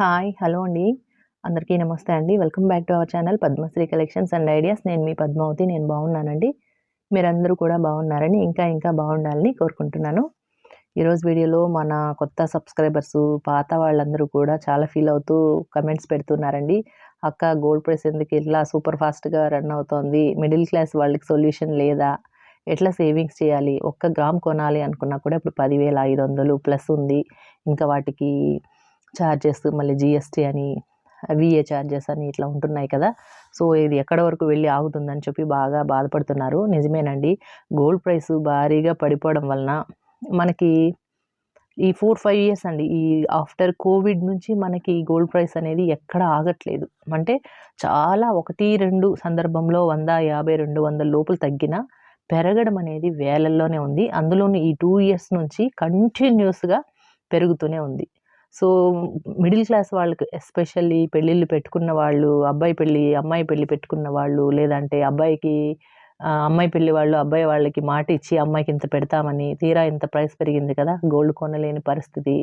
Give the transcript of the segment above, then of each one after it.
Hi hello అండి. అందరికీ నమస్తే అండి. Welcome back to our channel Padmashri collections and ideas నేను మీ పద్మావతి నేను బాగున్నానండి. మీరందరూ కూడా బాగున్నారని ఇంకా ఇంకా బాగుండాలని కోరుకుంటున్నాను. ఈరోజు వీడియోలో మన కొత్త సబ్స్క్రైబర్స్ పాత వాళ్ళందరూ కూడా చాలా ఫీల్ అవుతూ కమెంట్స్ పెడుతున్నారండి. అక్క గోల్డ్ ప్రైస్ ఎందుకు ఇట్లా సూపర్ ఫాస్ట్గా రన్ అవుతోంది? మిడిల్ క్లాస్ వాళ్ళకి సొల్యూషన్ లేదా? ఎట్లా సేవింగ్స్ చేయాలి? ఒక్క గ్రామ్ కొనాలి అనుకున్నా కూడా ఇప్పుడు పదివేల ఐదు వందలు ప్లస్ ఉంది. ఇంకా వాటికి ఛార్జెస్ మళ్ళీ జిఎస్టీ అని విఏ ఛార్జెస్ అని ఇట్లా ఉంటున్నాయి కదా. సో ఇది ఎక్కడ వరకు వెళ్ళి ఆగుతుందని చెప్పి బాగా బాధపడుతున్నారు. నిజమేనండి. గోల్డ్ ప్రైస్ భారీగా పడిపోవడం వలన మనకి ఈ ఫోర్ ఫైవ్ ఇయర్స్ అండి ఈ ఆఫ్టర్ కోవిడ్ నుంచి మనకి ఈ గోల్డ్ ప్రైస్ అనేది ఎక్కడ ఆగట్లేదు. అంటే చాలా ఒకటి రెండు సందర్భంలో వంద యాభై రెండు వందల లోపల తగ్గిన పెరగడం అనేది వేలల్లోనే ఉంది. అందులోని ఈ టూ ఇయర్స్ నుంచి కంటిన్యూస్గా పెరుగుతూనే ఉంది. సో మిడిల్ క్లాస్ వాళ్ళకి ఎస్పెషల్లీ పెళ్ళిళ్ళు పెట్టుకున్న వాళ్ళు అబ్బాయి పెళ్ళి అమ్మాయి పెళ్ళి పెట్టుకున్న వాళ్ళు లేదంటే అబ్బాయికి అమ్మాయి పెళ్ళి వాళ్ళు అబ్బాయి వాళ్ళకి మాట ఇచ్చి అమ్మాయికి ఇంత పెడతామని తీరా ఇంత ప్రైస్ పెరిగింది కదా గోల్డ్ కొనలేని పరిస్థితి.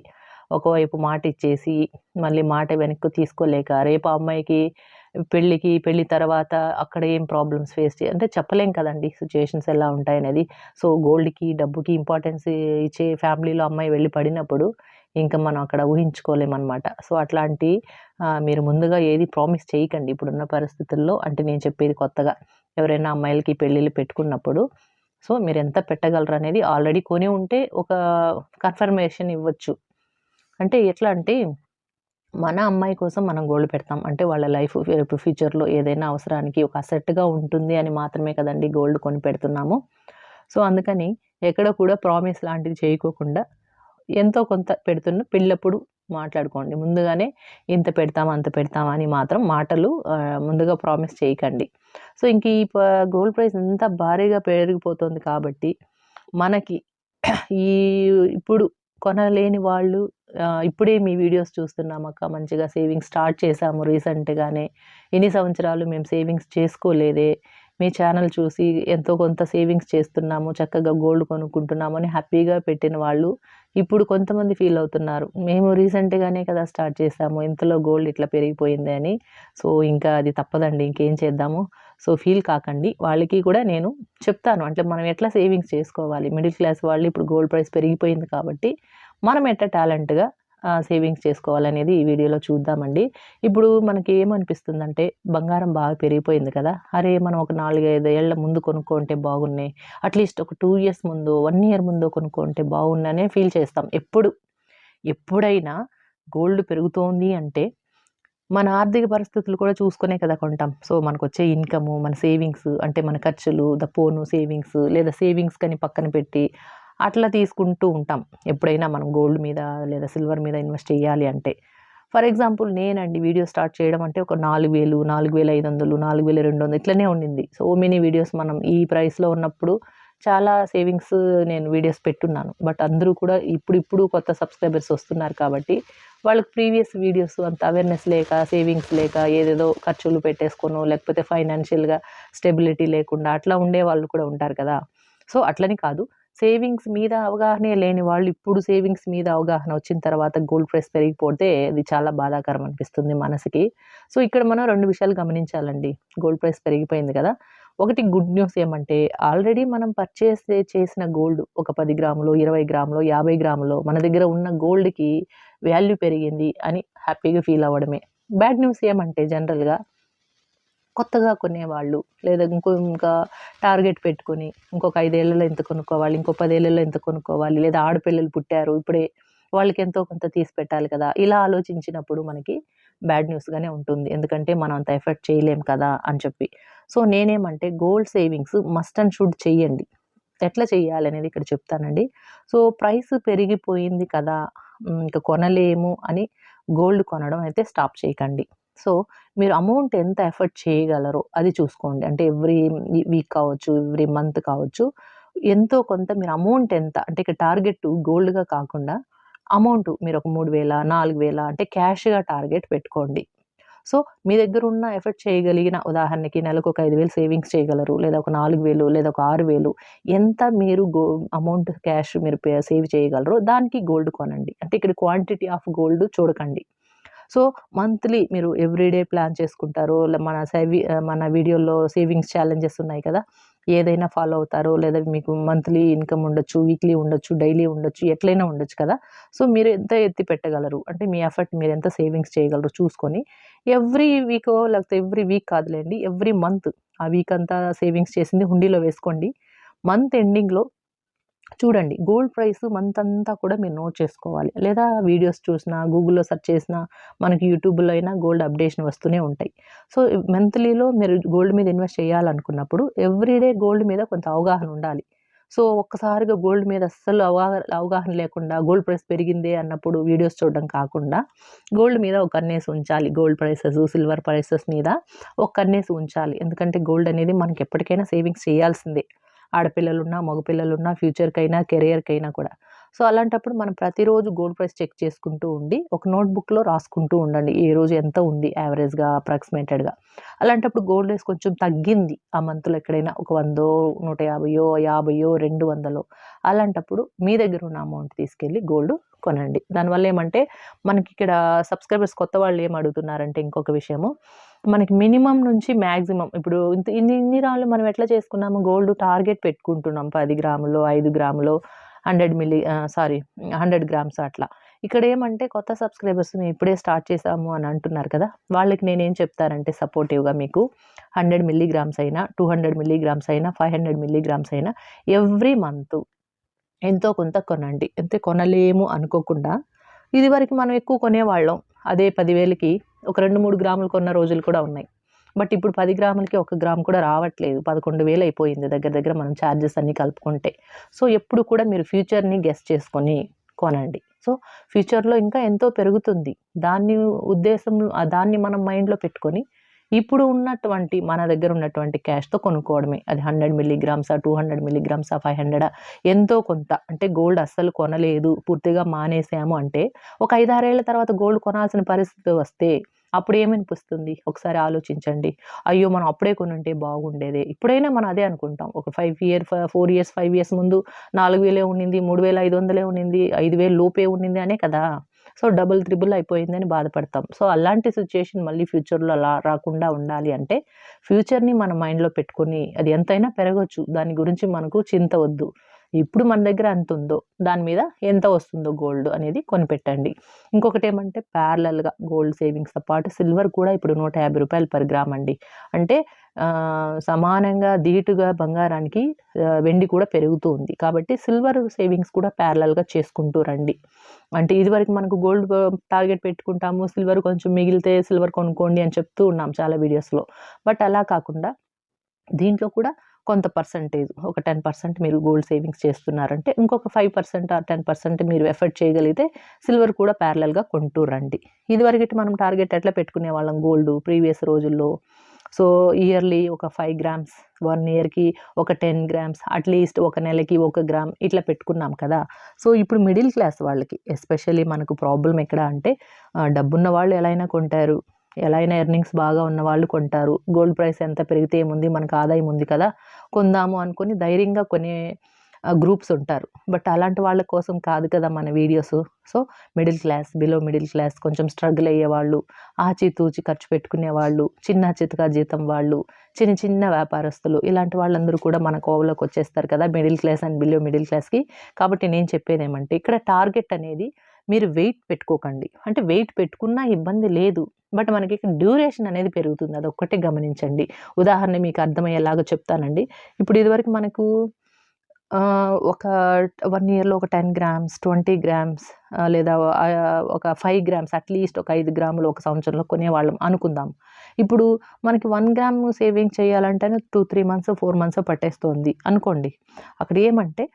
ఒకవైపు మాట ఇచ్చేసి మళ్ళీ మాట వెనక్కి తీసుకోలేక రేపు ఆ అమ్మాయికి పెళ్ళికి పెళ్ళి తర్వాత అక్కడ ఏం ప్రాబ్లమ్స్ ఫేస్ చేయ అంటే చెప్పలేం కదండి సిచ్యుయేషన్స్ ఎలా ఉంటాయనేది. సో గోల్డ్కి డబ్బుకి ఇంపార్టెన్స్ ఇచ్చే ఫ్యామిలీలో అమ్మాయి వెళ్ళి పడినప్పుడు ఇంకా మనం అక్కడ ఊహించుకోలేమన్నమాట. సో అట్లాంటి మీరు ముందుగా ఏది ప్రామిస్ చేయకండి ఇప్పుడున్న పరిస్థితుల్లో. అంటే నేను చెప్పేది కొత్తగా ఎవరైనా అమ్మాయిలకి పెళ్ళిళ్ళు పెట్టుకున్నప్పుడు సో మీరు ఎంత పెట్టగలరు అనేది ఆల్రెడీ కొని ఉంటే ఒక కన్ఫర్మేషన్ ఇవ్వచ్చు. అంటే ఎట్లా అంటే మన అమ్మాయి కోసం మనం గోల్డ్ పెడతాం. అంటే వాళ్ళ లైఫ్ రేపు ఫ్యూచర్లో ఏదైనా అవసరానికి ఒక అసెట్గా ఉంటుంది అని మాత్రమే కదండి గోల్డ్ కొని పెడుతున్నాము. సో అందుకని ఎక్కడ కూడా ప్రామిస్ లాంటిది చేయకోకుండా ఎంతో కొంత పెడుతున్న పెళ్ళప్పుడు మాట్లాడుకోండి. ముందుగానే ఇంత పెడతాం అంత పెడతాం అని మాత్రం మాటలు ముందుగా ప్రామిస్ చేయకండి. సో ఇంక ఈ గోల్డ్ ప్రైస్ ఎంత భారీగా పెరిగిపోతుంది కాబట్టి మనకి ఈ ఇప్పుడు కొనలేని వాళ్ళు ఇప్పుడే మీ వీడియోస్ చూస్తున్నాం అక్క. మంచిగా సేవింగ్స్ స్టార్ట్ చేసాము రీసెంట్గానే. ఎన్ని సంవత్సరాలు మేము సేవింగ్స్ చేసుకోలేదే. మీ ఛానల్ చూసి ఎంతో కొంత సేవింగ్స్ చేస్తున్నాము చక్కగా గోల్డ్ కొనుక్కుంటున్నాము అని హ్యాపీగా పెట్టిన వాళ్ళు ఇప్పుడు కొంతమంది ఫీల్ అవుతున్నారు. మేము రీసెంట్గానే కదా స్టార్ట్ చేసాము ఇంతలో గోల్డ్ ఇట్లా పెరిగిపోయింది అని. సో ఇంకా అది తప్పదండి ఇంకేం చేద్దాము. సో ఫీల్ కాకండి. వాళ్ళకి కూడా నేను చెప్తాను. అంటే మనం ఎట్లా సేవింగ్స్ చేసుకోవాలి? మిడిల్ క్లాస్ వాళ్ళు ఇప్పుడు గోల్డ్ ప్రైస్ పెరిగిపోయింది కాబట్టి మనం ఎట్లా టాలెంట్గా సేవింగ్స్ చేసుకోవాలనేది ఈ వీడియోలో చూద్దామండి. ఇప్పుడు మనకి ఏమనిపిస్తుందంటే బంగారం బాగా పెరిగిపోయింది కదా అరే మనం ఒక నాలుగైదు ఏళ్ళ ముందు కొనుక్కుంటే బాగున్నాయి అట్లీస్ట్ ఒక టూ ఇయర్స్ ముందు వన్ ఇయర్ ముందు కొనుక్కుంటే బాగున్నానే ఫీల్ చేస్తాం. ఎప్పుడు? ఎప్పుడైనా గోల్డ్ పెరుగుతోంది అంటే మన ఆర్థిక పరిస్థితులు కూడా చూసుకునే కదా కొంటాం. సో మనకు వచ్చే ఇన్కము మన సేవింగ్స్ అంటే మన ఖర్చులు ద పోను సేవింగ్స్ లేదా సేవింగ్స్ కానీ పక్కన పెట్టి అట్లా తీసుకుంటూ ఉంటాం. ఎప్పుడైనా మనం గోల్డ్ మీద లేదా సిల్వర్ మీద ఇన్వెస్ట్ చేయాలి అంటే. ఫర్ ఎగ్జాంపుల్ నేనండి వీడియో స్టార్ట్ చేయడం అంటే ఒక నాలుగు వేలు నాలుగు వేల ఐదు వందలు నాలుగు వేల రెండు వందలు ఇట్లనే ఉండింది. సో మెనీ వీడియోస్ మనం ఈ ప్రైస్లో ఉన్నప్పుడు చాలా సేవింగ్స్ నేను వీడియోస్ పెట్టున్నాను. బట్ అందరూ కూడా ఇప్పుడు ఇప్పుడు కొత్త సబ్స్క్రైబర్స్ వస్తున్నారు కాబట్టి వాళ్ళకి ప్రీవియస్ వీడియోస్ అంత అవేర్నెస్ లేక సేవింగ్స్ లేక ఏదేదో ఖర్చులు పెట్టేసుకోను లేకపోతే ఫైనాన్షియల్గా స్టెబిలిటీ లేకుండా అట్లా ఉండే వాళ్ళు కూడా ఉంటారు కదా. సో అట్లని కాదు. సేవింగ్స్ మీద అవగాహనే లేని వాళ్ళు ఇప్పుడు సేవింగ్స్ మీద అవగాహన వచ్చిన తర్వాత గోల్డ్ ప్రైస్ పెరిగిపోతే అది చాలా బాధాకరం అనిపిస్తుంది మనసుకి. సో ఇక్కడ మనం రెండు విషయాలు గమనించాలండి. గోల్డ్ ప్రైస్ పెరిగిపోయింది కదా. ఒకటి గుడ్ న్యూస్ ఏమంటే ఆల్రెడీ మనం పర్చేస్ చేసిన గోల్డ్ ఒక పది గ్రాములు ఇరవై గ్రాములు యాభై గ్రాములు మన దగ్గర ఉన్న గోల్డ్కి వాల్యూ పెరిగింది అని హ్యాపీగా ఫీల్ అవ్వడమే. బ్యాడ్ న్యూస్ ఏమంటే జనరల్గా కొత్తగా కొనేవాళ్ళు. లేదా ఇంకో ఇంకా టార్గెట్ పెట్టుకొని ఇంకొక ఐదేళ్ళలో ఎంత కొనుక్కోవాలి ఇంకో పదేళ్ళలో ఎంత కొనుక్కోవాలి లేదా ఆడపిల్లలు పుట్టారు ఇప్పుడే వాళ్ళకి ఎంతో కొంత తీసి పెట్టాలి కదా. ఇలా ఆలోచించినప్పుడు మనకి బ్యాడ్ న్యూస్గానే ఉంటుంది. ఎందుకంటే మనం అంత ఎఫర్ట్ చేయలేం కదా అని చెప్పి. So నేనేమంటే gold savings must and should చేయండి ఎట్లా చేయాలి అనేది ఇక్కడ చెప్తానండి. సో ప్రైస్ పెరిగిపోయింది కదా ఇంకా కొనలేము అని గోల్డ్ కొనడం అయితే స్టాప్ చేయకండి. సో మీరు అమౌంట్ ఎంత ఎఫర్ట్ చేయగలరో అది చూసుకోండి. అంటే ఎవ్రీ వీక్ కావచ్చు ఎవ్రీ మంత్ కావచ్చు ఎంతో కొంత మీరు అమౌంట్ ఎంత అంటే ఇక్కడ టార్గెట్ గోల్డ్గా కాకుండా అమౌంట్ మీరు ఒక మూడు వేల నాలుగు వేల అంటే క్యాష్గా టార్గెట్ పెట్టుకోండి. సో మీ దగ్గర ఉన్న ఎఫర్ట్ చేయగలిగిన ఉదాహరణకి నెలకు ఒక ఐదు వేలు సేవింగ్స్ చేయగలరు లేదా ఒక నాలుగు వేలు లేదా ఒక ఆరు వేలు ఎంత మీరు గో అమౌంట్ క్యాష్ మీరు సేవ్ చేయగలరో దానికి గోల్డ్ కొనండి. అంటే ఇక్కడ క్వాంటిటీ ఆఫ్ గోల్డ్ చూడకండి. సో మంత్లీ మీరు ఎవ్రీడే ప్లాన్ చేసుకుంటారు. మన సేవి మన వీడియోలో సేవింగ్స్ ఛాలెంజెస్ ఉన్నాయి కదా. ఏదైనా ఫాలో అవుతారో. లేదా మీకు మంత్లీ ఇన్కమ్ ఉండొచ్చు వీక్లీ ఉండొచ్చు డైలీ ఉండొచ్చు ఎట్లయినా ఉండొచ్చు కదా. సో మీరు ఎంత ఎత్తి పెట్టగలరు? అంటే మీ ఎఫర్ట్ మీరు ఎంత సేవింగ్స్ చేయగలరు చూసుకొని. ఎవ్రీ వీక్ లేకపోతే ఎవ్రీ వీక్ కాదులేండి ఎవ్రీ మంత్ ఆ వీక్ అంతా సేవింగ్స్ చేసింది హుండీలో వేసుకోండి. మంత్ ఎండింగ్లో చూడండి. గోల్డ్ ప్రైస్ మంత్ అంతా కూడా మీరు నోట్ చేసుకోవాలి. లేదా వీడియోస్ చూసినా గూగుల్లో సెర్చ్ చేసినా మనకి యూట్యూబ్లో అయినా గోల్డ్ అప్డేషన్ వస్తూనే ఉంటాయి. సో మంత్లీలో మీరు గోల్డ్ మీద ఇన్వెస్ట్ చేయాలనుకున్నప్పుడు ఎవ్రీడే గోల్డ్ మీద కొంత అవగాహన ఉండాలి. సో ఒక్కసారిగా గోల్డ్ మీద అస్సలు అవగాహన అవగాహన లేకుండా గోల్డ్ ప్రైస్ పెరిగిందే అన్నప్పుడు వీడియోస్ చూడడం కాకుండా గోల్డ్ మీద ఒక కన్నేసి ఉంచాలి. గోల్డ్ ప్రైసెస్ సిల్వర్ ప్రైసెస్ మీద ఒక కన్నేసి ఉంచాలి. ఎందుకంటే గోల్డ్ అనేది మనకి ఎప్పటికైనా సేవింగ్స్ చేయాల్సిందే. ఆడపిల్లలున్నా మగపిల్లలున్నా ఫ్యూచర్కైనా కెరియర్కైనా కూడా. సో అలాంటప్పుడు మనం ప్రతిరోజు గోల్డ్ ప్రైస్ చెక్ చేసుకుంటూ ఉండి ఒక నోట్బుక్లో రాసుకుంటూ ఉండండి. ఏ రోజు ఎంత ఉంది యావరేజ్గా అప్రాక్సిమేటెడ్గా. అలాంటప్పుడు గోల్డ్ రేస్ కొంచెం తగ్గింది. ఆ మంత్లో ఎక్కడైనా ఒక వందో నూట యాభయో యాభయో రెండు వందలో. అలాంటప్పుడు మీ దగ్గర ఉన్న అమౌంట్ తీసుకెళ్ళి గోల్డ్ కొనండి దానివల్ల ఏమంటే మనకి ఇక్కడ సబ్స్క్రైబర్స్ కొత్త వాళ్ళు ఏం అడుగుతున్నారంటే ఇంకొక విషయము. మనకి మినిమం నుంచి మ్యాక్సిమం ఇప్పుడు ఇంత ఇన్ని ఇన్ని రాళ్ళు మనం ఎట్లా చేసుకున్నాము? గోల్డ్ టార్గెట్ పెట్టుకుంటున్నాం పది గ్రాములు ఐదు గ్రాములు hundred milli sorry hundred grams అట్లా. ఇక్కడ ఏమంటే కొత్త సబ్స్క్రైబర్స్ మేము ఇప్పుడే స్టార్ట్ చేసాము అని అంటున్నారు కదా? వాళ్ళకి నేనేం చెప్తానంటే సపోర్టివ్గా మీకు హండ్రెడ్ మిల్లీగ్రామ్స్ అయినా టూ హండ్రెడ్ మిల్లీగ్రామ్స్ అయినా ఫైవ్ హండ్రెడ్ మిల్లీగ్రామ్స్ అయినా ఎవ్రీ మంత్ ఎంతో కొంత కొనండి. అంతే కొనలేము అనుకోకుండా ఇది వరకు మనం ఎక్కువ కొనేవాళ్ళం. అదే పదివేలకి ఒక రెండు మూడు గ్రాములు కొన్న రోజులు కూడా ఉన్నాయి. బట్ ఇప్పుడు పది గ్రాములకి ఒక గ్రామ్ కూడా రావట్లేదు. పదకొండు వేలు అయిపోయింది దగ్గర దగ్గర మనం ఛార్జెస్ అన్నీ కలుపుకుంటే. సో ఎప్పుడు కూడా మీరు ఫ్యూచర్ని గెస్ చేసుకొని కొనండి. సో ఫ్యూచర్లో ఇంకా ఎంతో పెరుగుతుంది. దాన్ని ఉద్దేశం దాన్ని మనం మైండ్లో పెట్టుకొని ఇప్పుడు ఉన్నటువంటి మన దగ్గర ఉన్నటువంటి క్యాష్తో కొనుక్కోవడమే. అది హండ్రెడ్ మిల్లీగ్రామ్సా టూ హండ్రెడ్ మిల్లీగ్రామ్సా ఫైవ్ హండ్రెడా ఎంతో కొంత. అంటే గోల్డ్ అస్సలు కొనలేదు. పూర్తిగా మానేసాము అంటే ఒక ఐదారేళ్ళ తర్వాత గోల్డ్ కొనాల్సిన పరిస్థితి వస్తే అప్పుడు ఏమనిపిస్తుంది? ఒకసారి ఆలోచించండి. అయ్యో మనం అప్పుడే కొనుంటే బాగుండేదే. ఇప్పుడైనా మనం అదే అనుకుంటాం. ఒక five year four years five years ముందు నాలుగు వేలే ఉండింది మూడు వేల ఐదు వందలే ఉండింది ఐదు వేలు లోపే ఉండింది అనే కదా. సో డబుల్ త్రిబుల్ అయిపోయిందని బాధపడతాం. సో అలాంటి సిచ్యుయేషన్ మళ్ళీ ఫ్యూచర్లో అలా రాకుండా ఉండాలి అంటే ఫ్యూచర్ని మన మైండ్లో పెట్టుకొని అది ఎంతైనా పెరగవచ్చు దాని గురించి మనకు చింత వద్దు. ఇప్పుడు మన దగ్గర ఎంత ఉందో దాని మీద ఎంత వస్తుందో గోల్డ్ అనేది కొనిపెట్టండి. ఇంకొకటి ఏమంటే ప్యారలల్గా గోల్డ్ సేవింగ్స్తో పాటు సిల్వర్ కూడా ఇప్పుడు నూట యాభై రూపాయలు పర్ గ్రామ్ అండి. అంటే సమానంగా ధీటుగా బంగారానికి వెండి కూడా పెరుగుతూ ఉంది. కాబట్టి సిల్వర్ సేవింగ్స్ కూడా ప్యారలల్గా చేసుకుంటూ రండి. అంటే ఇదివరకు మనకు గోల్డ్ టార్గెట్ పెట్టుకుంటాము సిల్వర్ కొంచెం మిగిలితే సిల్వర్ కొనుక్కోండి అని చెప్తూ ఉన్నాం చాలా వీడియోస్లో బట్ అలా కాకుండా దీంట్లో కూడా కొంత పర్సంటేజ్ ఒక టెన్ పర్సెంట్ మీరు గోల్డ్ సేవింగ్స్ చేస్తున్నారంటే ఇంకొక five percent or ten percent మీరు ఎఫర్ట్ చేయగలిగితే సిల్వర్ కూడా ప్యారలల్గా కొంటూ రండి. ఇదివరకటి మనం టార్గెట్ ఎట్లా పెట్టుకునే వాళ్ళం? గోల్డ్ ప్రీవియస్ రోజుల్లో సో ఇయర్లీ ఒక ఫైవ్ గ్రామ్స్ వన్ ఇయర్కి ఒక టెన్ గ్రామ్స్ అట్లీస్ట్ ఒక నెలకి ఒక గ్రామ్ ఇట్లా పెట్టుకున్నాం కదా. సో ఇప్పుడు మిడిల్ క్లాస్ వాళ్ళకి ఎస్పెషల్లీ మనకు ప్రాబ్లం ఎక్కడ అంటే డబ్బున్న వాళ్ళు ఎలా అయినా కొంటారు. ఎలా అయినా ఎర్నింగ్స్ బాగా ఉన్న వాళ్ళు కొంటారు. గోల్డ్ ప్రైస్ ఎంత పెరిగితే ఏముంది? మనకు ఆదాయం ఉంది కదా. కొందాము అనుకొని ధైర్యంగా కొనే గ్రూప్స్ ఉంటారు. బట్ అలాంటి వాళ్ళ కోసం కాదు కదా మన videos. So middle class below middle class కొంచెం స్ట్రగుల్ అయ్యేవాళ్ళు ఆచితూచి ఖర్చు పెట్టుకునే వాళ్ళు చిన్న చితకా జీతం వాళ్ళు చిన్న చిన్న వ్యాపారస్తులు ఇలాంటి వాళ్ళందరూ కూడా మన కోవలోకి వచ్చేస్తారు కదా middle class and below middle క్లాస్కి కాబట్టి నేను చెప్పేది ఏమంటే ఇక్కడ టార్గెట్ అనేది మీరు వెయిట్ పెట్టుకోకండి. అంటే వెయిట్ పెట్టుకున్నా ఇబ్బంది లేదు. బట్ మనకి ఇక్కడ డ్యూరేషన్ అనేది పెరుగుతుంది. అది ఒక్కటే గమనించండి. ఉదాహరణ మీకు అర్థమయ్యేలాగా చెప్తానండి. ఇప్పుడు ఇదివరకు మనకు ఒక వన్ ఇయర్లో ఒక టెన్ గ్రామ్స్ ట్వంటీ గ్రామ్స్ లేదా ఒక ఫైవ్ గ్రామ్స్ అట్లీస్ట్ ఒక ఐదు గ్రాములు ఒక సంవత్సరంలో కొనేవాళ్ళం అనుకుందాం. ఇప్పుడు మనకి one gram saving చేయాలంటేనే two three months four months పట్టేస్తుంది అనుకోండి. అక్కడ ఏమంటే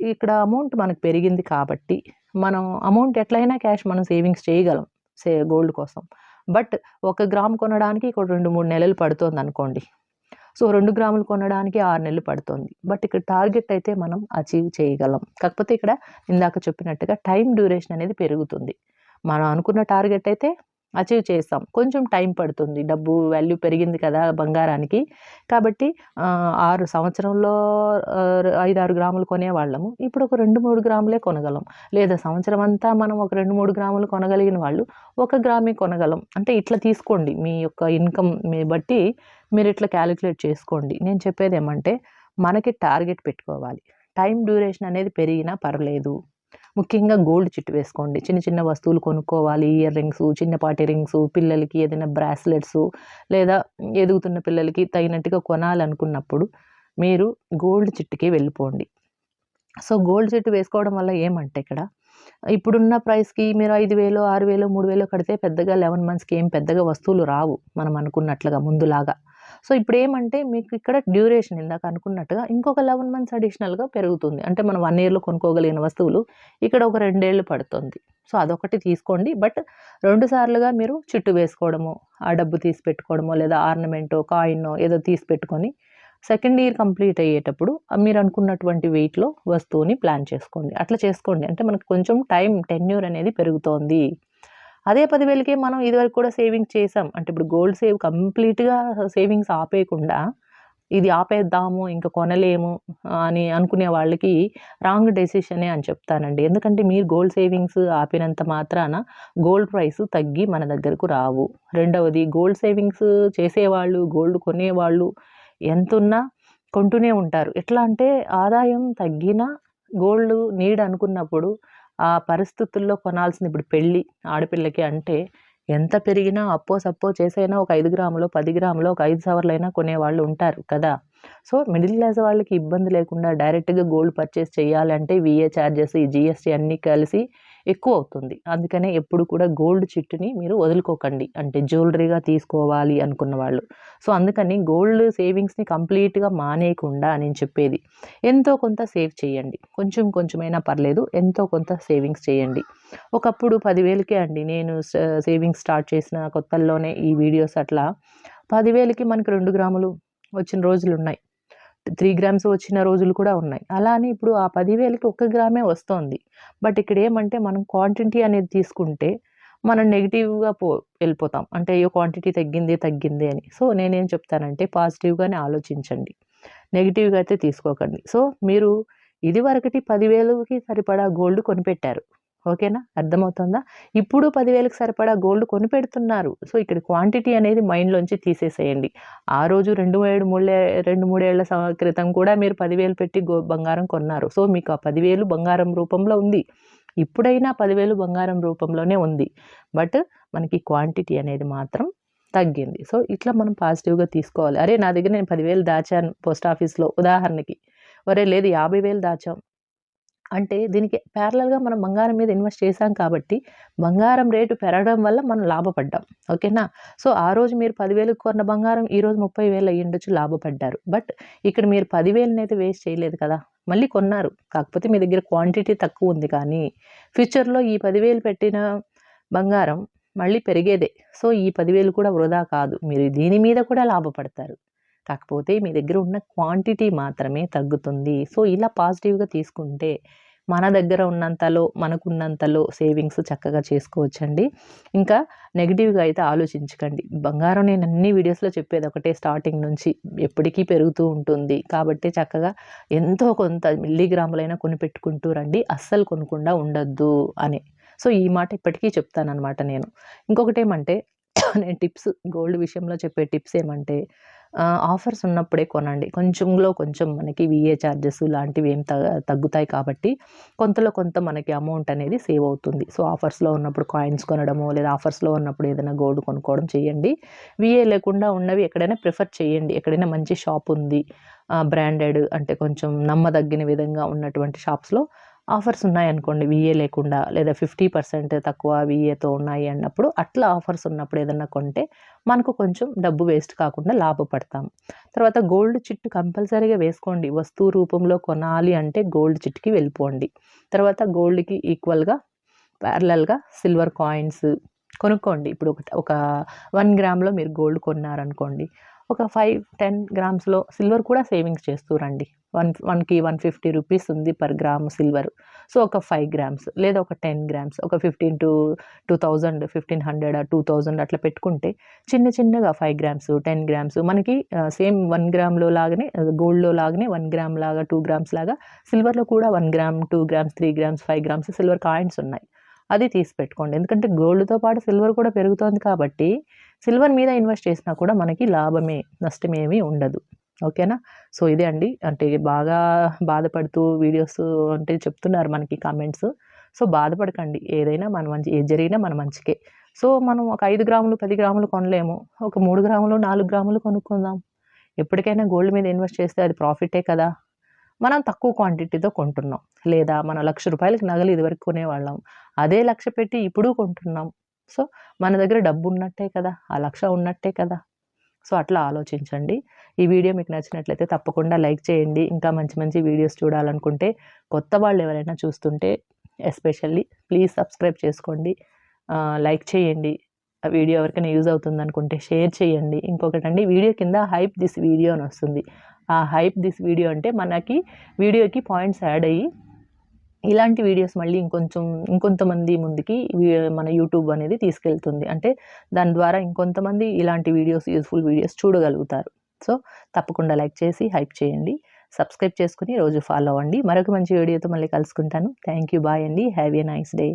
ఇక్కడ అమౌంట్ మనకు పెరిగింది కాబట్టి మనం అమౌంట్ ఎట్లయినా క్యాష్ మనం సేవింగ్స్ చేయగలం సే గోల్డ్ కోసం. బట్ ఒక గ్రామ్ కొనడానికి ఇక్కడ రెండు మూడు నెలలు పడుతుంది అనుకోండి. సో రెండు గ్రాములు కొనడానికి ఆరు నెలలు పడుతుంది. బట్ ఇక్కడ టార్గెట్ అయితే మనం అచీవ్ చేయగలం. కాకపోతే ఇక్కడ ఇందాక చెప్పినట్టుగా టైం డ్యూరేషన్ అనేది పెరుగుతుంది. మనం అనుకున్న టార్గెట్ అయితే అచీవ్ చేస్తాం. కొంచెం టైం పడుతుంది. డబ్బు వాల్యూ పెరిగింది కదా బంగారానికి. కాబట్టి ఆరు సంవత్సరంలో ఐదు ఆరు గ్రాములు కొనేవాళ్ళము. ఇప్పుడు ఒక రెండు మూడు గ్రాములే కొనగలం. లేదా సంవత్సరం అంతా మనం ఒక రెండు మూడు గ్రాములు కొనగలిగిన వాళ్ళు ఒక గ్రామే కొనగలం. అంటే ఇట్లా తీసుకోండి. మీ యొక్క ఇన్కమ్ మీ బట్టి మీరు ఇట్లా క్యాలిక్యులేట్ చేసుకోండి. నేను చెప్పేది ఏమంటే మనకి టార్గెట్ పెట్టుకోవాలి. టైం డ్యూరేషన్ అనేది పెరిగినా పర్లేదు. ముఖ్యంగా గోల్డ్ చిట్టు వేసుకోండి. చిన్న చిన్న వస్తువులు కొనుక్కోవాలి. ఇయర్ రింగ్స్ చిన్నపాటి రింగ్స్ పిల్లలకి ఏదైనా బ్రాస్లెట్స్ లేదా ఎదుగుతున్న పిల్లలకి తగినట్టుగా కొనాలనుకున్నప్పుడు మీరు గోల్డ్ చిట్టుకి వెళ్ళిపోండి. సో గోల్డ్ చిట్టు వేసుకోవడం వల్ల ఏమంటే ఇక్కడ ఇప్పుడున్న ప్రైస్కి మీరు ఐదు వేలు ఆరు వేలు మూడు వేలు కడితే పెద్దగా లెవెన్ మంత్స్కి ఏం పెద్దగా వస్తువులు రావు. మనం అనుకున్నట్లుగా ముందులాగా. సో ఇప్పుడు ఏమంటే మీకు ఇక్కడ డ్యూరేషన్ ఇందాక అనుకున్నట్టుగా ఇంకొక లెవెన్ మంత్స్ అడిషనల్గా పెరుగుతుంది. అంటే మనం వన్ ఇయర్లో కొనుక్కోగలిగిన వస్తువులు ఇక్కడ ఒక రెండేళ్ళు పడుతుంది. సో అదొకటి తీసుకోండి. బట్ రెండు సార్లుగా మీరు చుట్టు వేసుకోవడము ఆ డబ్బు తీసి పెట్టుకోవడమో లేదా ఆర్నమెంటో కాయినో ఏదో తీసి పెట్టుకొని సెకండ్ ఇయర్ కంప్లీట్ అయ్యేటప్పుడు మీరు అనుకున్నటువంటి వెయిట్లో వస్తువుని ప్లాన్ చేసుకోండి. అట్లా చేసుకోండి. అంటే మనకు కొంచెం టైం టెన్యూర్ అనేది పెరుగుతోంది. అదే పదివేలకే మనం ఇదివరకు కూడా సేవింగ్ చేసాం అంటే ఇప్పుడు గోల్డ్ సేవ్ కంప్లీట్గా సేవింగ్స్ ఆపేయకుండా ఇది ఆపేద్దాము ఇంకా కొనలేము అని అనుకునే వాళ్ళకి రాంగ్ డెసిషనే అని చెప్తానండి. ఎందుకంటే మీరు గోల్డ్ సేవింగ్స్ ఆపినంత మాత్రాన గోల్డ్ ప్రైస్ తగ్గి మన దగ్గరకు రావు. రెండవది గోల్డ్ సేవింగ్స్ చేసేవాళ్ళు గోల్డ్ కొనేవాళ్ళు ఎంతున్నా కొంటూనే ఉంటారు. ఎట్లా అంటే ఆదాయం తగ్గినా గోల్డ్ నీడ్ అనుకున్నప్పుడు ఆ పరిస్థితుల్లో కొనాల్సింది ఇప్పుడు పెళ్ళి ఆడపిల్లకి అంటే ఎంత పెరిగినా అప్పో సప్పో చేసైనా ఒక ఐదు గ్రాములో పది గ్రాములో ఒక ఐదు సవర్లైనా కొనేవాళ్ళు ఉంటారు కదా. సో మిడిల్ క్లాస్ వాళ్ళకి ఇబ్బంది లేకుండా డైరెక్ట్గా గోల్డ్ పర్చేస్ చేయాలంటే విఏ ఛార్జెస్ ఈ జిఎస్టీ అన్నీ కలిసి ఎక్కువ అవుతుంది. అందుకనే ఎప్పుడు కూడా గోల్డ్ చిట్టుని మీరు వదులుకోకండి. అంటే జ్యువెలరీగా తీసుకోవాలి అనుకున్న వాళ్ళు. సో అందుకని గోల్డ్ సేవింగ్స్ని కంప్లీట్గా మానేయకుండా నేను చెప్పేది. ఎంతో కొంత సేవ్ చేయండి. కొంచెం కొంచెమైనా పర్లేదు. ఎంతో కొంత సేవింగ్స్ చేయండి. ఒకప్పుడు పదివేలకే అండి. నేను సేవింగ్స్ స్టార్ట్ చేసిన కొత్తల్లోనే ఈ వీడియోస్ అట్లా. పదివేలకి మనకి రెండు గ్రాములు వచ్చిన రోజులు ఉన్నాయి త్రీ గ్రామ్స్ వచ్చిన రోజులు కూడా ఉన్నాయి. అలా అని ఇప్పుడు ఆ పదివేలకి ఒక్క గ్రామే వస్తోంది. బట్ ఇక్కడ ఏమంటే మనం క్వాంటిటీ అనేది తీసుకుంటే మనం నెగిటివ్గా పో వెళ్ళిపోతాం. అంటే అయ్యో క్వాంటిటీ తగ్గింది తగ్గింది అని. సో నేనేం చెప్తానంటే పాజిటివ్గానే ఆలోచించండి. నెగిటివ్గా అయితే తీసుకోకండి. సో మీరు ఇది వరకటి పదివేలకి సరిపడా గోల్డ్ కొనిపెట్టారు. ఓకేనా? అర్థమవుతుందా? ఇప్పుడు పదివేలకు సరిపడా గోల్డ్ కొనిపెడుతున్నారు. సో ఇక్కడ క్వాంటిటీ అనేది మైండ్లోంచి తీసేసేయండి. ఆ రోజు రెండు ఏడు మూడే రెండు మూడేళ్ళ క్రితం కూడా మీరు పదివేలు పెట్టి గో బంగారం కొన్నారు. సో మీకు ఆ పదివేలు బంగారం రూపంలో ఉంది. ఇప్పుడైనా పదివేలు బంగారం రూపంలోనే ఉంది. బట్ మనకి క్వాంటిటీ అనేది మాత్రం తగ్గింది. సో ఇట్లా మనం పాజిటివ్గా తీసుకోవాలి. అరే నా దగ్గర నేను పదివేలు దాచాను పోస్ట్ ఆఫీస్లో. ఉదాహరణకి ఒరే లేదు యాభై వేలు దాచాం. అంటే దీనికి ప్యారలల్గా మనం బంగారం మీద ఇన్వెస్ట్ చేశాం కాబట్టి బంగారం రేటు పెరగడం వల్ల మనం లాభపడ్డాం. ఓకేనా? సో ఆ రోజు మీరు పదివేలకు కొన్న బంగారం ఈ రోజు ముప్పై వేలు అయ్యిండొచ్చు లాభపడ్డారు. బట్ ఇక్కడ మీరు పదివేలని అయితే వేస్ట్ చేయలేదు కదా? మళ్ళీ కొన్నారు. కాకపోతే మీ దగ్గర క్వాంటిటీ తక్కువ ఉంది కానీ ఫ్యూచర్లో ఈ పదివేలు పెట్టిన బంగారం మళ్ళీ పెరిగేదే. సో ఈ పదివేలు కూడా వృధా కాదు. మీరు దీని మీద కూడా లాభపడతారు. కాకపోతే మీ దగ్గర ఉన్న క్వాంటిటీ మాత్రమే తగ్గుతుంది. సో ఇలా పాజిటివ్గా తీసుకుంటే మన దగ్గర ఉన్నంతలో మనకున్నంతలో సేవింగ్స్ చక్కగా చేసుకోవచ్చండి. ఇంకా నెగిటివ్గా అయితే ఆలోచించకండి. బంగారం నేను అన్ని వీడియోస్లో చెప్పేది ఒకటే స్టార్టింగ్ నుంచి. ఎప్పటికీ పెరుగుతూ ఉంటుంది. కాబట్టి చక్కగా ఎంతో కొంత మిల్లీగ్రాములైనా కొని పెట్టుకుంటూ రండి. అస్సలు కొనకుండా ఉండొద్దు అని. సో ఈ మాట ఇప్పటికీ చెప్తానన్నమాట నేను. ఇంకొకటి ఏమంటే నేను టిప్స్ గోల్డ్ విషయంలో చెప్పే టిప్స్ ఏమంటే ఆఫర్స్ ఉన్నప్పుడే కొనండి. కొంచెంలో కొంచెం మనకి విఏ ఛార్జెస్ లాంటివి ఏం తగ్ తగ్గుతాయి కాబట్టి కొంతలో కొంత మనకి అమౌంట్ అనేది సేవ్ అవుతుంది. సో ఆఫర్స్లో ఉన్నప్పుడు కాయిన్స్ కొనడము లేదా ఆఫర్స్లో ఉన్నప్పుడు ఏదైనా గోల్డ్ కొనుక్కోవడం చేయండి. విఏ లేకుండా ఉన్నవి ఎక్కడైనా ప్రిఫర్ చేయండి. ఎక్కడైనా మంచి షాప్ ఉంది బ్రాండెడ్ అంటే కొంచెం నమ్మదగిన విధంగా ఉన్నటువంటి షాప్స్లో ఆఫర్స్ ఉన్నాయనుకోండి విఏ లేకుండా లేదా ఫిఫ్టీ పర్సెంట్ తక్కువ విఏతో ఉన్నాయి అన్నప్పుడు అట్లా ఆఫర్స్ ఉన్నప్పుడు ఏదన్నా కొంటే మనకు కొంచెం డబ్బు వేస్ట్ కాకుండా లాభపడతాం. తర్వాత గోల్డ్ చిట్టు కంపల్సరీగా వేసుకోండి. వస్తువు రూపంలో కొనాలి అంటే గోల్డ్ చిట్కి వెళ్ళిపోండి. తర్వాత గోల్డ్కి ఈక్వల్గా ప్యారలల్గా సిల్వర్ కాయిన్స్ కొనుక్కోండి. ఇప్పుడు ఒక ఒక వన్ గ్రామ్లో మీరు గోల్డ్ కొన్నారనుకోండి ఒక ఫైవ్ టెన్ గ్రామ్స్లో సిల్వర్ కూడా సేవింగ్స్ చేస్తూ రండి. వన్ వన్కి వన్ ఫిఫ్టీ రూపీస్ ఉంది పర్ గ్రామ్ సిల్వర్ సో ఒక ఫైవ్ గ్రామ్స్ లేదా ఒక టెన్ గ్రామ్స్ ఒక fifteen to two thousand fifteen hundred two thousand అట్లా పెట్టుకుంటే చిన్న చిన్నగా ఫైవ్ గ్రామ్స్ టెన్ గ్రామ్స్ మనకి సేమ్ వన్ గ్రామ్లో లాగానే గోల్డ్లో లాగానే వన్ గ్రామ్ లాగా టూ గ్రామ్స్ లాగా సిల్వర్లో కూడా one gram two grams three grams five grams silver coins ఉన్నాయి. అది తీసి పెట్టుకోండి. ఎందుకంటే గోల్డ్తో పాటు సిల్వర్ కూడా పెరుగుతోంది కాబట్టి సిల్వర్ మీద ఇన్వెస్ట్ చేసినా కూడా మనకి లాభమే నష్టమేమీ ఉండదు. ఓకేనా? సో ఇదే అండి. అంటే బాగా బాధపడుతూ వీడియోస్ అంటే చెప్తున్నారు మనకి కామెంట్స్. సో బాధపడకండి. ఏదైనా మన మంచి ఏది జరిగినా మన మంచికే. సో మనం ఒక ఐదు గ్రాములు పది గ్రాములు కొనలేము. ఒక మూడు గ్రాములు నాలుగు గ్రాములు కొనుక్కుందాం. ఎప్పటికైనా గోల్డ్ మీద ఇన్వెస్ట్ చేస్తే అది ప్రాఫిటే కదా. మనం తక్కువ క్వాంటిటీతో కొంటున్నాం. లేదా మనం లక్ష రూపాయలకి నగలు ఇదివరకు కొనేవాళ్ళం. అదే లక్ష పెట్టి ఇప్పుడు కొంటున్నాం. సో మన దగ్గర డబ్బు ఉన్నట్టే కదా. ఆ లక్ష ఉన్నట్టే కదా. సో అట్లా ఆలోచించండి. ఈ వీడియో మీకు నచ్చినట్లయితే తప్పకుండా లైక్ చేయండి. ఇంకా మంచి మంచి వీడియోస్ చూడాలనుకుంటే కొత్త వాళ్ళు ఎవరైనా చూస్తుంటే ఎస్పెషల్లీ ప్లీజ్ సబ్స్క్రైబ్ చేసుకోండి. లైక్ చేయండి. ఆ వీడియో ఎవరికైనా యూజ్ అవుతుంది అనుకుంటే షేర్ చేయండి. ఇంకొకటి అండి వీడియో కింద హైప్ దిస్ వీడియో అని వస్తుంది. హైప్ దిస్ వీడియో అంటే మనకి వీడియోకి పాయింట్స్ యాడ్ అయ్యి ఇలాంటి వీడియోస్ మళ్ళీ ఇంకొంచెం ఇంకొంతమంది ముందుకి మన యూట్యూబ్ అనేది తీసుకెళ్తుంది. అంటే దాని ద్వారా ఇంకొంతమంది ఇలాంటి వీడియోస్ యూస్ఫుల్ వీడియోస్ చూడగలుగుతారు. సో తప్పకుండా లైక్ చేసి హైప్ చేయండి. సబ్స్క్రైబ్ చేసుకుని రోజు ఫాలో అవ్వండి. మరొక మంచి వీడియోతో మళ్ళీ కలుసుకుంటాను. థ్యాంక్ యూ బాయ్ అండి. Have a nice day